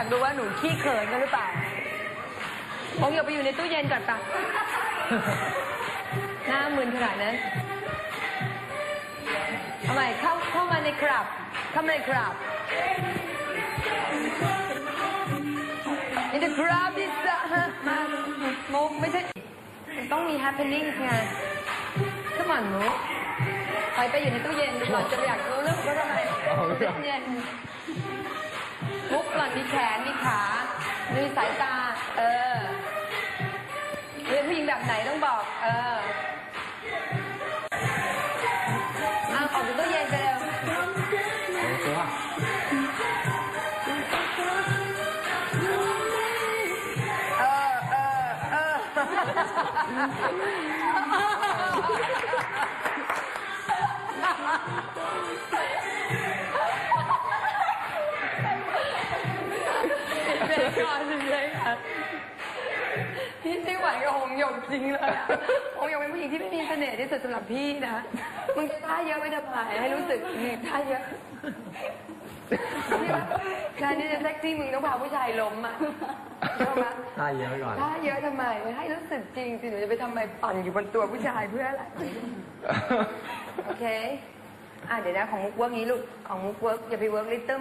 ากดูว่าหนูขี้เขินกันหรือเปล่าผมอย่าไปอยู่ในตู้เย็นก่อนปะหน้ามึนขนาดนั้นทำไมเข้าเข้ามาในครับเข้ามาในครับ in the crowd is the ฮะมามุกไม่ใช่มันต้องมี happening ไง come on มุกไปไปอยู่ในตู้เย็นหล่อนจะอยากรู้เรื่องว่าทำไมตู้เย็น มุกหล่อนมีแขน มีขา มีสายตา เออเรียนผู้หญิงแบบไหนต้องบอก เออเอาออกจากตู้เย็นไปเร็วเออเออเออ เบรกก่อนเลยค่ะพี่ไม่ไหวกับหงหยกจริงเลยอะหงหยกเป็นผู้หญิงที่ไม่มีเสน่ห์ที่สุดสำหรับพี่นะมึงจะท่าเยอะไม่ทำไมให้รู้สึกนี่ท่าเยอะการที่จะเซ็กซี่มึงต้องพาผู้ชายล้มอะใช่ไหมท่าเยอะไว้ก่อนถ้าเยอะทำไม ให้รู้สึกจริงสิหนูจะไปทำไมปั่นอยู่บนตัวผู้ชายเพื่ออะไร โอเค อะเดี๋ยวนะของมุกเวิร์กนี้ลูก ของมุกเวิร์กอย่าไปเวิร์กลิตเติ้ล